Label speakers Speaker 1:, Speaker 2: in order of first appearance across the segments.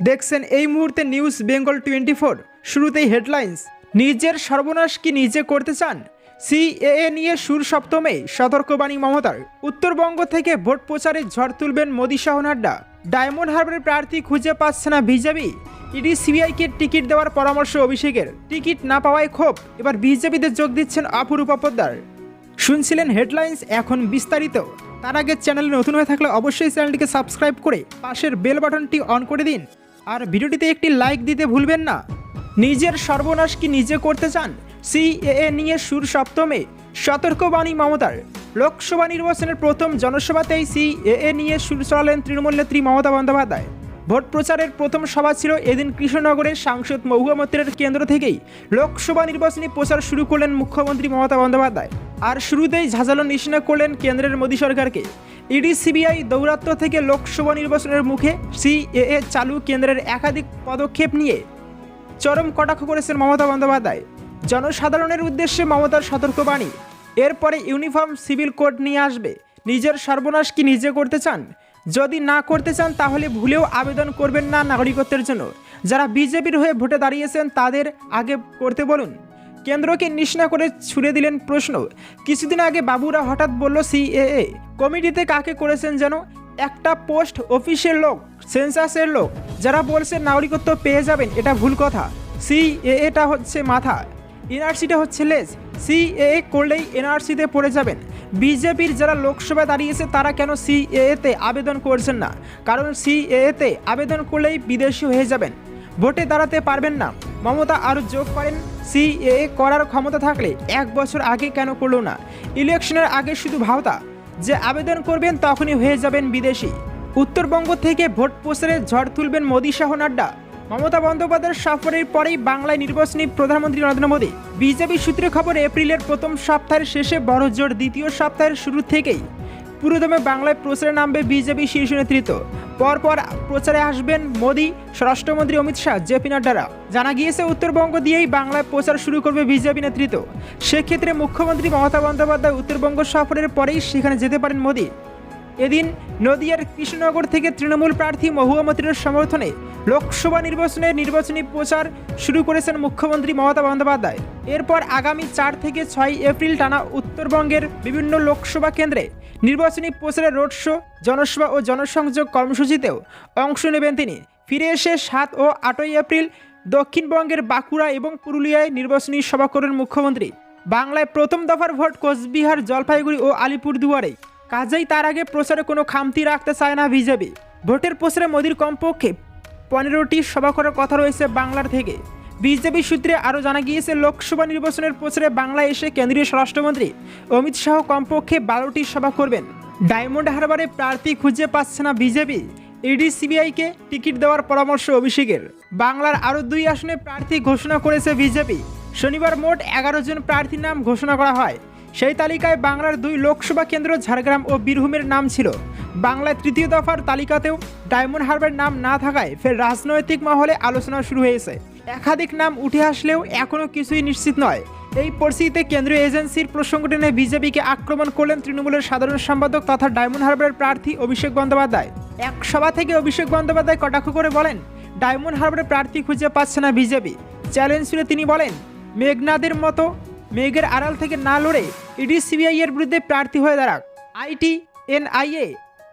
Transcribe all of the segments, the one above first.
Speaker 1: দেখছেন এই মুহূর্তে নিউজ বেঙ্গল টোয়েন্টি ফোর শুরুতেই হেডলাইন্স নিজের সর্বনাশ কি নিজে করতে চান? সিএএ নিয়ে সুর সপ্তমে, সতর্কবাণী মমতার। উত্তরবঙ্গ থেকে ভোট প্রচারে ঝড় তুলবেন মোদী সহ নাড্ডা। ডায়মন্ড হারবারের প্রার্থী খুঁজে পাচ্ছে না বিজেপি। ইডি সিবিআইকে টিকিট দেওয়ার পরামর্শ অভিষেকের। টিকিট না পাওয়ায় ক্ষোভ। এবার বিজেপিতে যোগ দিচ্ছেন অপরূপা পোদ্দার শুনছিলেন হেডলাইন্স এখন বিস্তারিত। তার আগে চ্যানেলে নতুন হয়ে থাকলে অবশ্যই চ্যানেলটিকে সাবস্ক্রাইব করে পাশের বেল বাটনটি অন করে দিন। আর ভিডিওটিতে একটি লাইক দিতে ভুলবেন না। নিজের সর্বনাশ কি নিজে করতে চান? সিএএ নিয়ে সুর সপ্তমে সতর্কবাণী মমতার। লোকসভা নির্বাচনের প্রথম জনসভাতেই সিএএ নিয়ে সুর চড়ালেন তৃণমূল নেত্রী মমতা বন্দ্যোপাধ্যায়। ভোট প্রচারের প্রথম সভা ছিল এদিন কৃষ্ণনগরের সাংসদ মহুয়া কেন্দ্র থেকেই লোকসভা নির্বাচনী প্রচার শুরু করলেন মুখ্যমন্ত্রী মমতা বন্দ্যোপাধ্যায়। আর শুরুতেই ঝাঁঝালো নিশানা করলেন কেন্দ্রের মোদী সরকারকে। ইডি, সিবিআই দৌরাত্ম্য থেকে লোকসভা নির্বাচনের মুখে সিএএ চালু কেন্দ্রের একাধিক পদক্ষেপ নিয়ে চরম কটাক্ষ করেছেন মমতা বন্দ্যোপাধ্যায়। জনসাধারণের উদ্দেশ্যে মমতার সতর্কবাণী। এরপরে ইউনিফর্ম সিভিল কোড নিয়ে আসবে। নিজের সর্বনাশ কি নিজে করতে চান? যদি না করতে চান, তাহলে ভুলেও আবেদন করবেন না নাগরিকত্বের জন্য। যারা বিজেপির হয়ে ভোটে দাঁড়িয়েছেন, তাদের আগে করতে বলুন। কেন্দ্রকে নিশনা করে ছুড়ে দিলেন প্রশ্ন। কিছুদিন আগে বাবুরা হঠাৎ বলল, সিএএ, কমিটিতে কাকে করেছেন যেন? একটা পোস্ট অফিসের লোক, সেন্সাসের লোক, যারা বলছে নাগরিকত্ব পেয়ে যাবেন, এটা ভুল কথা। সিএএটা হচ্ছে মাথা, এনআরসিটা হচ্ছে লেজ। সিএএ করলেই এনআরসিতে পড়ে যাবেন। বিজেপির যারা লোকসভায় দাঁড়িয়েছে, তারা কেন সিএএতে আবেদন করছেন না? কারণ সিএএতে আবেদন করলেই বিদেশি হয়ে যাবেন। ভোটে দাঁড়াতে পারবেন না। মমতা আরও যোগ করেন সিএএ করার ক্ষমতা থাকলে এক বছর আগে কেন করল না? ইলেকশনের আগে শুধু ভাওতা। যে আবেদন করবেন তখনই হয়ে যাবেন বিদেশি। উত্তরবঙ্গ থেকে ভোট প্রচারে ঝড় তুলবেন মোদী শাহ নাড্ডা। মমতা বন্দ্যোপাধ্যায়ের সফরের পরেই বাংলায় নির্বাচনী প্রধানমন্ত্রী নরেন্দ্র মোদী। বিজেপি সূত্রে খবর, এপ্রিলের প্রথম সপ্তাহের শেষে বড় জোর দ্বিতীয় সপ্তাহের শুরু থেকেই। পুরোদমে বাংলায় প্রচারে নামবে বিজেপি শীর্ষ নেতৃত্ব। পরপর প্রচারে আসবেন মোদী, স্বরাষ্ট্রমন্ত্রী অমিত শাহ, জেপি নাড্ডারা। জানা গিয়েছে, উত্তরবঙ্গ দিয়েই বাংলায় প্রচার শুরু করবে বিজেপি নেতৃত্ব। সেক্ষেত্রে মুখ্যমন্ত্রী মমতা বন্দ্যোপাধ্যায় উত্তরবঙ্গ সফরের পরেই সেখানে যেতে পারেন মোদী। এদিন নদিয়ার কৃষ্ণনগর থেকে তৃণমূল প্রার্থী মহুয়া সমর্থনে লোকসভা নির্বাচনে নির্বাচনী প্রচার শুরু করেছেন মুখ্যমন্ত্রী মমতা বন্দ্যোপাধ্যায়। এরপর আগামী চার থেকে ছয় এপ্রিল টানা উত্তরবঙ্গের বিভিন্ন লোকসভা কেন্দ্রে নির্বাচনী প্রচারে রোড শো, জনসভা ও জনসংযোগ কর্মসূচিতেও অংশ নেবেন তিনি। ফিরে এসে সাত ও আটই এপ্রিল দক্ষিণবঙ্গের বাঁকুড়া এবং পুরুলিয়ায় নির্বাচনী সভা করেন মুখ্যমন্ত্রী। বাংলায় প্রথম দফার ভোট কোচবিহার, জলপাইগুড়ি ও আলিপুরদুয়ারে। কাজেই তার আগে প্রচারে কোনো খামতি রাখতে চায় না বিজেপি। ভোটের প্রচারে মোদির কমপক্ষে পনেরোটি সভা করার কথা রয়েছে বাংলার থেকে। বিজেপি সূত্রে আরও জানা গিয়েছে, লোকসভা নির্বাচনের প্রচারে বাংলায় এসে কেন্দ্রীয় স্বরাষ্ট্রমন্ত্রী অমিত শাহ কমপক্ষে বারোটি সভা করবেন। ডায়মন্ড হারবারে প্রার্থী খুঁজে পাচ্ছে না বিজেপি। ইডি, সিবিআইকে টিকিট দেওয়ার পরামর্শ অভিষেকের। বাংলার আরও দুই আসনে প্রার্থী ঘোষণা করেছে বিজেপি। শনিবার মোট এগারো জন প্রার্থীর নাম ঘোষণা করা হয়। সেই তালিকায় বাংলার দুই লোকসভা কেন্দ্র ঝাড়গ্রাম ও বীরভূমের নাম ছিল। বাংলায় তৃতীয় দফার তালিকাতেও ডায়মন্ড হারবার নাম না থাকায় ফের রাজনৈতিক মহলে আলোচনা শুরু হয়েছে। একাধিক নাম উঠে আসলেও এখনও কিছুই নিশ্চিত নয়। এই পরিস্থিতিতে কেন্দ্রীয় এজেন্সির প্রসঙ্গ টেনে বিজেপিকে আক্রমণ করলেন তৃণমূলের সাধারণ সম্পাদক তথা ডায়মন্ড হারবারের প্রার্থী অভিষেক বন্দ্যোপাধ্যায়। এক সভা থেকে অভিষেক বন্দ্যোপাধ্যায় কটাক্ষ করে বলেন, ডায়মন্ড হারবারের প্রার্থী খুঁজে পাচ্ছে না বিজেপি। চ্যালেঞ্জ ছুড়ে তিনি বলেন, মেঘনাদের মতো মেঘের আড়াল থেকে না লড়ে ইডি সিবিআই এর বিরুদ্ধে প্রার্থী হয়ে দাঁড়াক। আইটি, এনআইএ,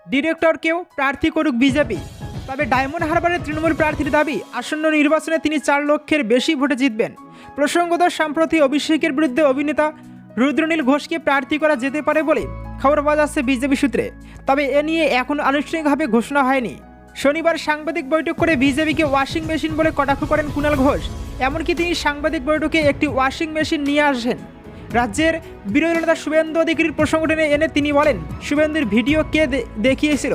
Speaker 1: ডিরেক্টরকেও প্রার্থী করুক বিজেপি। তবে ডায়মন্ড হারবারের তৃণমূল প্রার্থীর দাবি, আসন্ন নির্বাচনে তিনি চার লক্ষের বেশি ভোটে জিতবেন। প্রসঙ্গত, সম্প্রতি অভিষেকের বিরুদ্ধে অভিনেতা রুদ্রনীল ঘোষকে প্রার্থী করা যেতে পারে বলে খবর পাওয়া যাচ্ছে বিজেপি সূত্রে। তবে এ নিয়ে এখন আনুষ্ঠানিকভাবে ঘোষণা হয়নি। শনিবার সাংবাদিক বৈঠক করে বিজেপিকে ওয়াশিং মেশিন বলে কটাক্ষ করেন কুণাল ঘোষ। এমনকি তিনি সাংবাদিক বৈঠকে একটি ওয়াশিং মেশিন নিয়ে আসেন। রাজ্যের বিরোধী নেতা শুভেন্দু অধিকারীর প্রসঙ্গ টেনে এনে তিনি বলেন, শুভেন্দুর ভিডিও কে দেখিয়েছিল?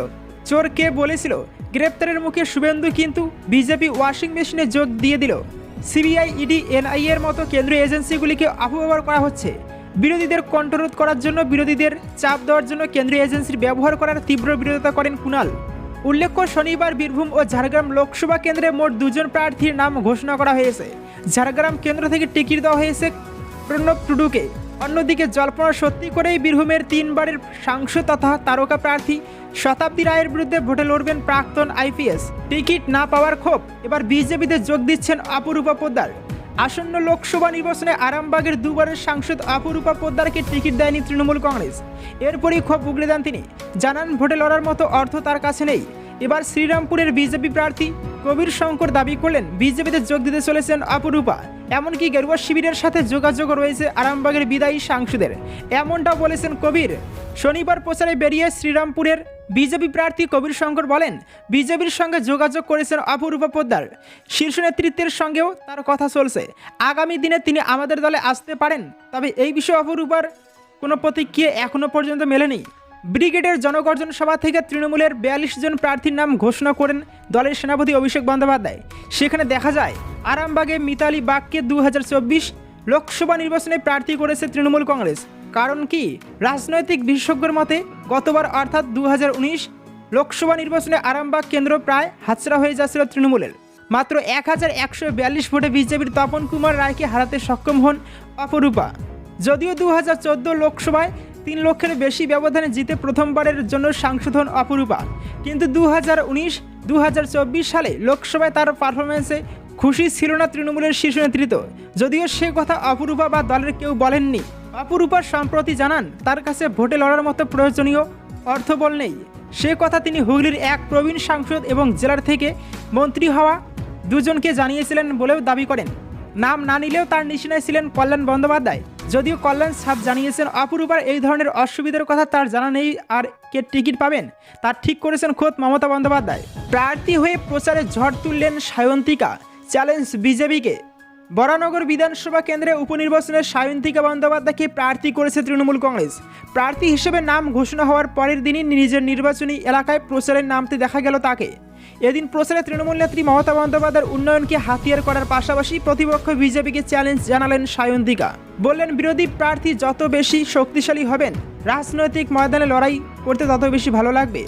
Speaker 1: চোর কে বলেছিল? গ্রেপ্তারের মুখে শুভেন্দু কিন্তু বিজেপি ওয়াশিং মেশিনে যোগ দিয়ে দিল। সিবিআই, ইডি এনআইএ এর মতো কেন্দ্রীয় এজেন্সিগুলিকে অপব্যবহার করা হচ্ছে। বিরোধীদের কণ্ঠরোধ করার জন্য বিরোধীদের চাপ দেওয়ার জন্য কেন্দ্রীয় এজেন্সির ব্যবহার করার তীব্র বিরোধিতা করেন কুণাল উল্লেখ্য, শনিবার বীরভূম ও ঝাড়গ্রাম লোকসভা কেন্দ্রে মোট দুজন প্রার্থীর নাম ঘোষণা করা হয়েছে। ঝাড়গ্রাম কেন্দ্র থেকে টিকিট দেওয়া হয়েছে প্রণব টুডুকে। অন্যদিকে জল্পনা সত্যি করেই বীরভূমের তিনবারের সাংসদ তথা তারকা প্রার্থী শতাব্দী রায়ের বিরুদ্ধে ভোটে লড়বেন প্রাক্তন আইপিএস। টিকিট না পাওয়ার ক্ষোভ, এবার বিজেপিতে যোগ দিচ্ছেন অপরূপা পোদ্দার। আসন্ন লোকসভা নির্বাচনে আরামবাগের দুবারের সাংসদ অপরূপা পোদ্দারকে টিকিট দেয়নি তৃণমূল কংগ্রেস। এরপরই ক্ষোভ উগলে দেন তিনি। জানান, ভোটে লড়ার মতো অর্থ তার কাছে নেই। এবার শ্রীরামপুরের বিজেপি প্রার্থী কবির শঙ্কর দাবি করলেন, বিজেপিতে যোগ দিতে চলেছেন অপরূপা। এমনকি গেরুয়া শিবিরের সাথে যোগাযোগ রয়েছে আরামবাগের বিদায়ী সাংসদের। এমনটা বলেছেন কবির। শনিবার প্রচারে বেরিয়ে শ্রীরামপুরের বিজেপি প্রার্থী কবির শঙ্কর বলেন, বিজেপির সঙ্গে যোগাযোগ করেছেন অপরূপা পোদ্দার। শীর্ষ নেতৃত্বের সঙ্গেও তার কথা চলছে। আগামী দিনে তিনি আমাদের দলে আসতে পারেন, তবে এই বিষয়ে অপরূপার কোনো প্রতিক্রিয়া এখনও পর্যন্ত মেলেনি। ব্রিগেডের জনগর্জন সভা থেকে তৃণমূলের বিয়াল্লিশ জন প্রার্থীর নাম ঘোষণা করেন দলের সেনাপতি অভিষেক বন্দ্যোপাধ্যায়। সেখানে দেখা যায়, আরামবাগে মিতালি বাগকে দু হাজার চব্বিশ লোকসভা নির্বাচনে প্রার্থী করেছে তৃণমূল কংগ্রেস। কারণ কি? রাজনৈতিক বিশেষজ্ঞর মতে গতবার অর্থাৎ দু হাজার উনিশ লোকসভা নির্বাচনে আরামবাগ কেন্দ্র প্রায় হাতছাড়া হয়ে যাচ্ছিল তৃণমূলের। মাত্র এক হাজার একশো বিয়াল্লিশ ভোটে বিজেপির তপন কুমার রায়কে হারাতে সক্ষম হন অপরূপা। যদিও দু হাজার চোদ্দ লোকসভায় তিন লক্ষের বেশি ব্যবধানে জিতে প্রথমবারের জন্য সাংসদ হন অপরূপা। কিন্তু দু হাজার উনিশ দু সালে লোকসভায় তার পারফরমেন্সে খুশি ছিল না তৃণমূলের শীর্ষ নেতৃত্ব। যদিও সে কথা অপরূপা বা দলের কেউ বলেননি। অপরূপা সম্প্রতি জানান, তার কাছে ভোটে লড়ার মতো প্রয়োজনীয় অর্থবল নেই। সে কথা তিনি হুগলির এক প্রবীণ সাংসদ এবং জেলার থেকে মন্ত্রী হওয়া দুজনকে জানিয়েছিলেন বলেও দাবি করেন। নাম না নিলেও তার নিশানায় ছিলেন কল্যাণ বন্দ্যোপাধ্যায়। যদিও কল্যাণ সাপ জানিয়েছেন, অপরূপার এই ধরনের অসুবিধার কথা তার জানা নেই আর কে টিকিট পাবেন, তা ঠিক করেছেন খোদ মমতা বন্দ্যোপাধ্যায়। প্রার্থী হয়ে প্রচারে ঝড় তুললেন সায়ন্তিকা, চ্যালেঞ্জ বিজেপিকে। বরানগর বিধানসভা কেন্দ্রে উপনির্বাচনে সায়ন্তিকা বন্দ্যোপাধ্যায়কে প্রার্থী করেছে তৃণমূল কংগ্রেস। প্রার্থী হিসেবে নাম ঘোষণা হওয়ার পরের দিনই নিজের নির্বাচনী এলাকায় প্রচারে নামতে দেখা গেল তাকে। এদিন প্রচারে তৃণমূল নেত্রী মমতা বন্দ্যোপাধ্যায়ের উন্নয়নকে হাতিয়ার করার পাশাপাশি প্রতিপক্ষ বিজেপিকে চ্যালেঞ্জ জানালেন সায়ন্তিকা। বললেন, বিরোধী প্রার্থী যত বেশি শক্তিশালী হবেন, রাজনৈতিক ময়দানে লড়াই করতে তত বেশি ভালো লাগবে।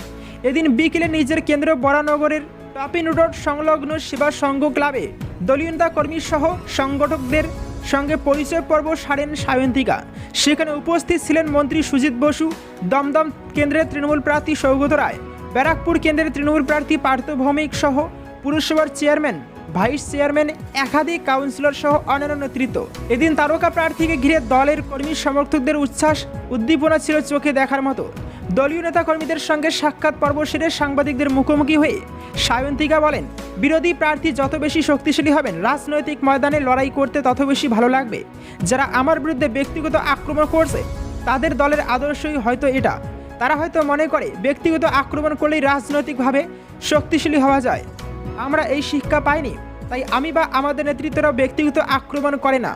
Speaker 1: এদিন বিকেলে নিজের কেন্দ্র বরানগরের টপিন রোড সংলগ্ন সেবা সংঘ ক্লাবে দলীয় নেতা কর্মী সহ সংগঠকদের সঙ্গে পরিচয় পর্ব সারেন সায়ন্তিকা। সেখানে উপস্থিত ছিলেন মন্ত্রী সুজিত বসু, দমদম কেন্দ্রের তৃণমূল প্রার্থী সৌগত রায়, ব্যারাকপুর কেন্দ্রের তৃণমূল প্রার্থী পার্থ ভৌমিক সহ পুরসভার চেয়ারম্যান, ভাইস চেয়ারম্যান, একাধিক কাউন্সিলর সহ অন্যান্য নেতৃত্ব। এদিন তারকা প্রার্থীকে ঘিরে দলের কর্মী সমর্থকদের উচ্ছ্বাস, উদ্দীপনা ছিল চোখে দেখার মতো। দলীয় নেতাকর্মীদের সঙ্গে সাক্ষাৎ পর্ব সেরে সাংবাদিকদের মুখোমুখি হয়ে সায়ন্তিকা বলেন, বিরোধী প্রার্থী যত বেশি শক্তিশালী হবেন, রাজনৈতিক ময়দানে লড়াই করতে তত বেশি ভালো লাগবে। যারা আমার বিরুদ্ধে ব্যক্তিগত আক্রমণ করছে, তাদের দলের আদর্শই হয়তো এটা। তারা হয়তো মনে করে, ব্যক্তিগত আক্রমণ করলেই রাজনৈতিকভাবে শক্তিশালী হওয়া যায়। আমরা এই শিক্ষা পাইনি, তাই আমি বা আমাদের নেতৃত্বরাও ব্যক্তিগত আক্রমণ করে না।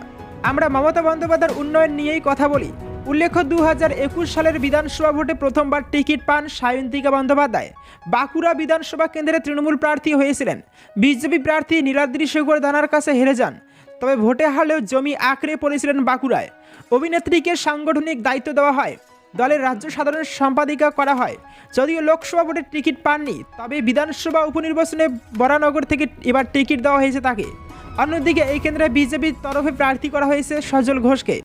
Speaker 1: আমরা মমতা বন্দ্যোপাধ্যায়ের উন্নয়ন নিয়েই কথা বলি। উল্লেখ্য দু হাজার একুশ সালের বিধানসভা ভোটে প্রথমবার টিকিট পান সায়ন্তিকা বন্দ্যোপাধ্যায়। বাঁকুড়া বিধানসভা কেন্দ্রে তৃণমূল প্রার্থী হয়েছিলেন। বিজেপি প্রার্থী নীলাদ্রি শেখর দানার কাছে হেরে যান। তবে ভোটে হারলেও জমি আঁকড়ে পড়েছিলেন বাঁকুড়ায়। অভিনেত্রীকে সাংগঠনিক দায়িত্ব দেওয়া হয়। দলের রাজ্য সাধারণ সম্পাদিকা করা হয়। যদিও লোকসভা ভোটের টিকিট পাননি, তবে বিধানসভা উপনির্বাচনে বরানগর থেকে এবার টিকিট দেওয়া হয়েছে তাকে। অন্যদিকে এই কেন্দ্রে বিজেপির তরফে প্রার্থী করা হয়েছে সজল ঘোষকে।